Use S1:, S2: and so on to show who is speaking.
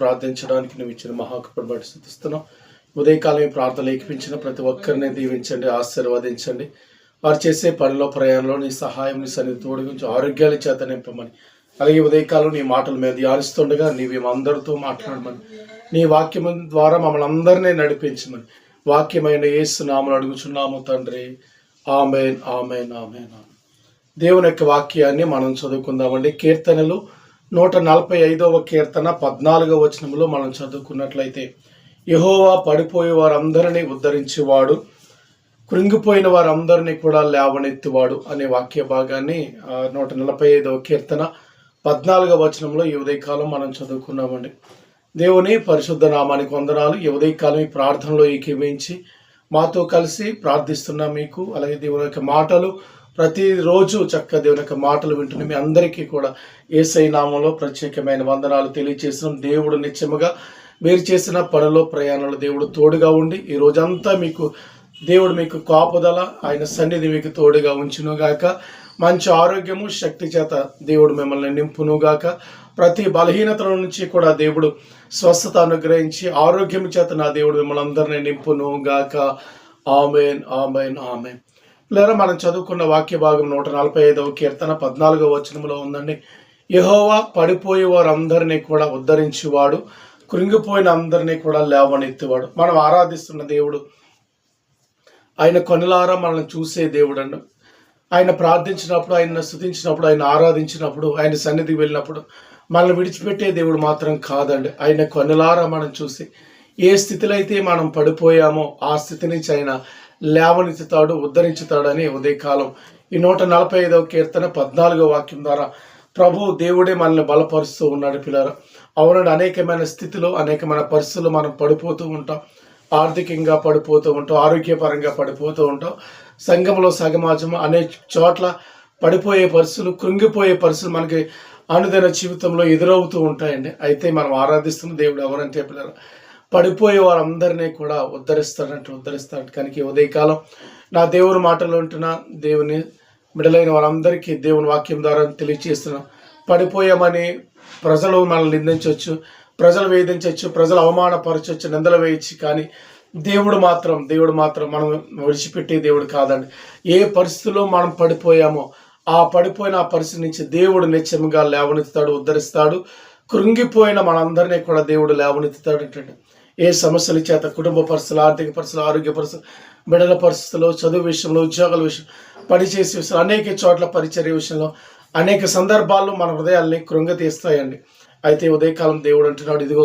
S1: ప్రార్థించడానికి నువ్వు ఇచ్చిన మహాకృపను బట్టి స్థుతిస్తున్నాం. ఉదయకాలం ప్రార్థనలు ఏకిపించిన ప్రతి ఒక్కరిని దీవించండి ఆశీర్వదించండి. వారు చేసే పనిలో ప్రయాణంలో నీ సహాయం నీ సన్నిధి తోడు గురించి ఆరోగ్యాల చేత నింపమని. అలాగే ఉదయకాలం నీ మాటల మీద ధ్యానిస్తుండగా నీవి అందరితో మాట్లాడమని. నీ వాక్యం ద్వారా మమ్మల్ని అందరినీ నడిపించమని. వాక్యమైన ఏసు నామలు అడుగుచున్నాము తండ్రి. Amen amen amen amen. దేవుని యొక్క వాక్యాన్ని మనం చదువుకుందామండి. కీర్తనలు నూట నలభై ఐదవ కీర్తన పద్నాలుగవ వచనంలో మనం చదువుకున్నట్లయితే యహోవా పడిపోయే వారందరినీ ఉద్ధరించేవాడు కృంగిపోయిన వారందరినీ కూడా లేవనెత్తివాడు అనే వాక్య భాగాన్ని నూట నలభై ఐదవ కీర్తన పద్నాలుగవ వచనంలో ఈ ఉదయకాలం మనం చదువుకున్నామండి. దేవుని పరిశుద్ధ నామానికి వందనాలు. ఈ ఉదయకాలం ఈ ప్రార్థనలో ఏకీవించి మాతో కలిసి ప్రార్థిస్తున్న మీకు. అలాగే దేవుని యొక్క మాటలు ప్రతిరోజు చక్కగా దేవుని యొక్క మాటలు వింటున్న మీ అందరికీ కూడా ఏసై నామంలో ప్రత్యేకమైన వందనాలు తెలియజేసిన దేవుడు నిత్యముగా మీరు చేసిన పనిలో ప్రయాణంలో దేవుడు తోడుగా ఉండి ఈ రోజంతా మీకు దేవుడు మీకు కాపుదల ఆయన సన్నిధి మీకు తోడుగా ఉంచునుగాక. మంచి ఆరోగ్యము శక్తి చేత దేవుడు మిమ్మల్ని నింపునుగాక. ప్రతి బలహీనతల నుంచి కూడా దేవుడు స్వస్థత అనుగ్రహించి ఆరోగ్యం చేత నా దేవుడు మిమ్మల్ని అందరినీ నింపునుగాక. Amen amen amen. లేదా మనం చదువుకున్న వాక్య భాగం నూట నలభై ఐదవ కీర్తన పద్నాలుగో వచనంలో ఉందండి. యహోవా పడిపోయే వారందరినీ కూడా ఉద్ధరించేవాడు కృంగిపోయిన అందరినీ కూడా లేవనెత్తేవాడు. మనం ఆరాధిస్తున్న దేవుడు ఆయన కొనులారా మనల్ని చూసే దేవుడు అండి ఆయన ప్రార్థించినప్పుడు ఆయన స్థుతించినప్పుడు ఆయన ఆరాధించినప్పుడు ఆయన సన్నిధికి వెళ్ళినప్పుడు మనల్ని విడిచిపెట్టే దేవుడు మాత్రం కాదండి. ఆయన కొనులారా మనం చూసి ఏ స్థితిలో అయితే మనం పడిపోయామో ఆ స్థితి నుంచి ఆయన లేవనెత్తుతాడు ఉద్ధరించుతాడని ఉదయకాలం. ఈ నూట నలభై ఐదవ కీర్తన పద్నాలుగో వాక్యం ద్వారా ప్రభు దేవుడే మనల్ని బలపరుస్తూ ఉన్నాడు పిల్లలు అవునండి అనేకమైన స్థితిలో అనేకమైన పరిస్థితులు మనం పడిపోతూ ఉంటాం. ఆర్థికంగా పడిపోతూ ఉంటాం ఆరోగ్యపరంగా పడిపోతూ ఉంటాం. సంఘంలో సగమాజం అనే చోట్ల పడిపోయే పరిస్థితులు కృంగిపోయే పరిస్థితులు మనకి అనుదిన జీవితంలో ఎదురవుతూ ఉంటాయండి. అయితే మనం ఆరాధిస్తున్న దేవుడు ఎవరంటే పిల్లలు పడిపోయే వారందరినీ కూడా ఉద్ధరిస్తాడంటే ఉద్ధరిస్తాడు కనుక ఉదయకాలం నా దేవుని మాటలు ఉంటున్న దేవుని మిడలైన వారందరికీ దేవుని వాక్యం ద్వారా తెలియచేస్తున్నాం. పడిపోయామని ప్రజలు మనల్ని నిందించవచ్చు ప్రజలు వేధించవచ్చు ప్రజలు అవమానపరచవచ్చు నిందలు వేయచ్చు కానీ దేవుడు మాత్రం దేవుడు మాత్రం మనం విడిచిపెట్టే దేవుడు కాదండి. ఏ పరిస్థితిలో మనం పడిపోయామో ఆ పడిపోయిన ఆ పరిస్థితి నుంచి దేవుడు నిత్యముగా లేవనెత్తుతాడు ఉద్ధరిస్తాడు. కృంగిపోయిన మనందరినీ కూడా దేవుడు లేవనెత్తుతాడు ఏ సమస్యల చేత కుటుంబ పరిస్థితులు ఆర్థిక పరిస్థితులు ఆరోగ్య పరిస్థితులు బిడల పరిస్థితుల్లో చదువు విషయంలో ఉద్యోగాల విషయం పనిచేసే విషయంలో అనేక చోట్ల పరిచర్య విషయంలో అనేక సందర్భాల్లో మన హృదయాల్ని కృంగతీస్తాయండి. అయితే ఉదయకాలం దేవుడు అంటున్నాడు ఇదిగో